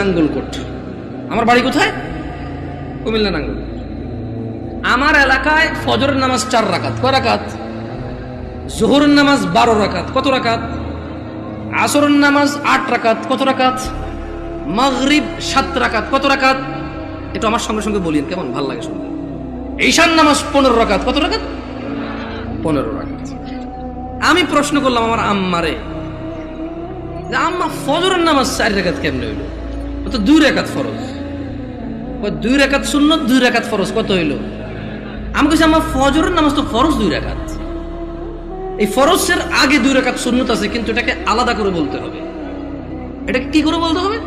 নাঙ্গলকোট। আমার বাড়ি কোথায়? কুমিল্লা নাঙ্গলকোট। আমার এলাকায় ফজরের নামাজ চার রাকাত। কয় রাকাত? জোহরের নামাজ বারো রাকাত। কত রাকাত? আসরের নামাজ আট রাকাত। কত রাকাত? মাগরিব সাত রাকাত। কত রাকাত? একটু আমার সঙ্গে সঙ্গে বলিন কেমন? ভালো লাগে শুনতে। ঈশান নামাজ পনেরো রাকাত। কত রাকাত? পনেরো রাকাত। আমি প্রশ্ন করলাম আমার আম্মারে আম্মা, ফজরের নামাজ চার রাকাত কেমনে হইল? তো দুই রেখাত ফরজ? দুই রেখাত শূন্য দুই রেখাত ফরজ, কত হইল? আমি কইছি আম্মা ফজরের নামাজ তো ফরজ দুই রেখাত। এই ফরজের আগে দুই রেখাত শূন্যত আছে, কিন্তু এটাকে আলাদা করে বলতে হবে। এটাকে কি করে বলতে হবে?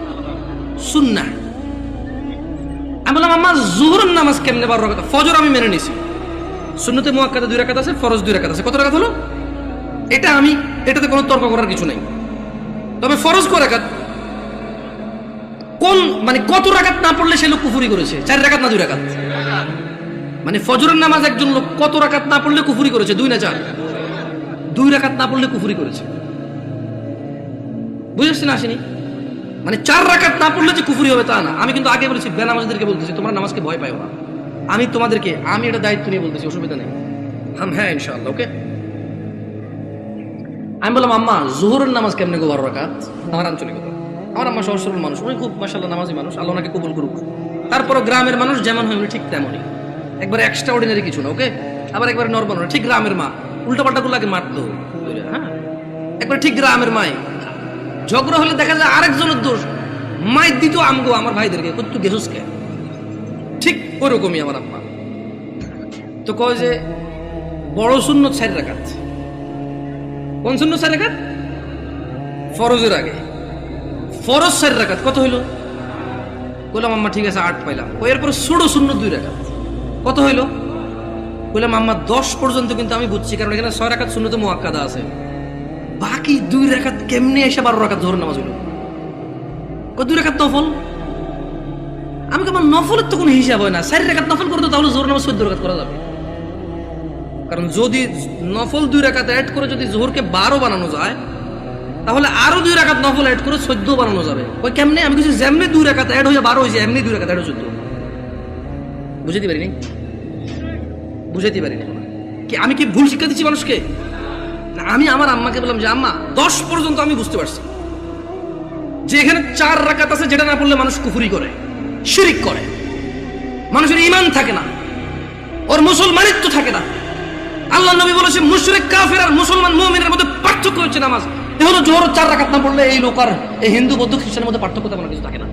সুন্না আমি বললাম, আমার জোহরের নামাজ কেমনে বারো রাখাত ফজর আমি মেনে নিছি। শূন্যতে মোয়াক্কাতে দুই রেখাত আছে, ফরজ দুই রেখাত আছে। কত রেখাত হলো? এটা আমি, এটাতে কোনো তর্ক করার কিছু নেই। তবে ফরজ কয় রাকাত কোন মানে কত রাকাত না পড়লে সে লোক কুফুরি করেছে? চার রাকাত না দুই রাকাত? মানে ফজরের নামাজ একজন লোক কত রাকাত না পড়লে কুফুরি করেছে? দুই না চার? দুই রাকাত না পড়লে কুফুরি করেছে। বুঝেছেন আসেনি? মানে চার রাকাত না পড়লে যে কুফুরি হবে তা না। আমি কিন্তু আগে বলেছি বেনামাজদেরকে বলতেছি, তোমরা নামাজকে ভয় পাও না। আমি তোমাদেরকে, আমি এটা দায়িত্ব নিয়ে বলতেছি, অসুবিধা নেই। হাম হ্যাঁ ইনশাআল্লাহ, ওকে? আমি বললাম, আম্মা, জোহরের নামাজ কেমনে গো বারো রাকাত? আমার আঞ্চলিকতা আমার আম্মা সহজ সরল মানুষ, উনি খুব মাসাল্লাহ নামাজি মানুষ, আল্লাহ ওনাকে কবুল করুক। তারপরও গ্রামের মানুষ যেমন হয়, উনি ঠিক তেমনই। একবার এক্সট্রা অর্ডিনারি কিছু না ওকে আবার একবার নর্মাল ঠিক গ্রামের মা। উল্টা পাল্টা গুলাকে মারতো হ্যাঁ? একবার ঠিক গ্রামের মাই। ঝগড়া হলে দেখা যায় আরেকজনের দোষ। মায়ের দিত আমগো, আমার ভাইদেরকে কত গেছুস কে ঠিক ওরকমই আমার আম্মা। তো কয় যে, বড় শূন্য ছাড় রাখাত কোন শূন্য চার রাখাত ফরজের আগে। ফরজ চার রাখাত কত হইল? বললাম আম্মা, ঠিক আছে, আট পাইলাম। ও এরপর ষোলো শূন্য দুই রাখাত কত হইল? বললাম আম্মা, দশ পর্যন্ত কিন্তু আমি বুঝছি, কারণ এখানে ছয় রাখাত শূন্যতে মোয়াক্কাদা আছে। বাকি দুই রাখাত কেমনে এসে বারো রাখাত ধরে নামাজ হইল? দুই রাখাত নফল? আমি আমার নফলের তো কোনো হিসাব হয় না। চার রাখাত নফল করতো তাহলে জোর নামাজ চোদ্দ রাখাত করা যাবে। কারণ যদি নফল দুই রাকাত অ্যাড করে যদি জোহরকে বারো বানানো যায় তাহলে আরও দুই রাকাত নফল অ্যাড করে চোদ্দ বানানো যাবে। ওই কেমনে? আমি কিছু যেমনি দুই রাকাত অ্যাড হয়ে বারো হয়েছে এমনি দুই রাকাত অ্যাড চোদ্দ। বুঝাতে পারিনি? বুঝাতে পারিনি। কি, আমি কি ভুল শিক্ষা দিচ্ছি মানুষকে? না, আমি আমার আম্মাকে বললাম যে, আম্মা, দশ পর্যন্ত আমি বুঝতে পারছি। যে এখানে চার রাকাত আছে, যেটা না পড়লে মানুষ কুফুরি করে, শিরিক করে। মানুষের ইমান থাকে না। ওর মুসলমানিত্ব থাকে না। আল্লাহ নবী বলেছে, মুশরিক কাফের আর মুসলমান মুমিনের মধ্যে পার্থক্য হচ্ছে নামাজ। হলো চার রাখাত না পড়লে এই লোক আর এই হিন্দু বৌদ্ধ খ্রিস্টানের মধ্যে পার্থক্য তেমন কিছু থাকে না।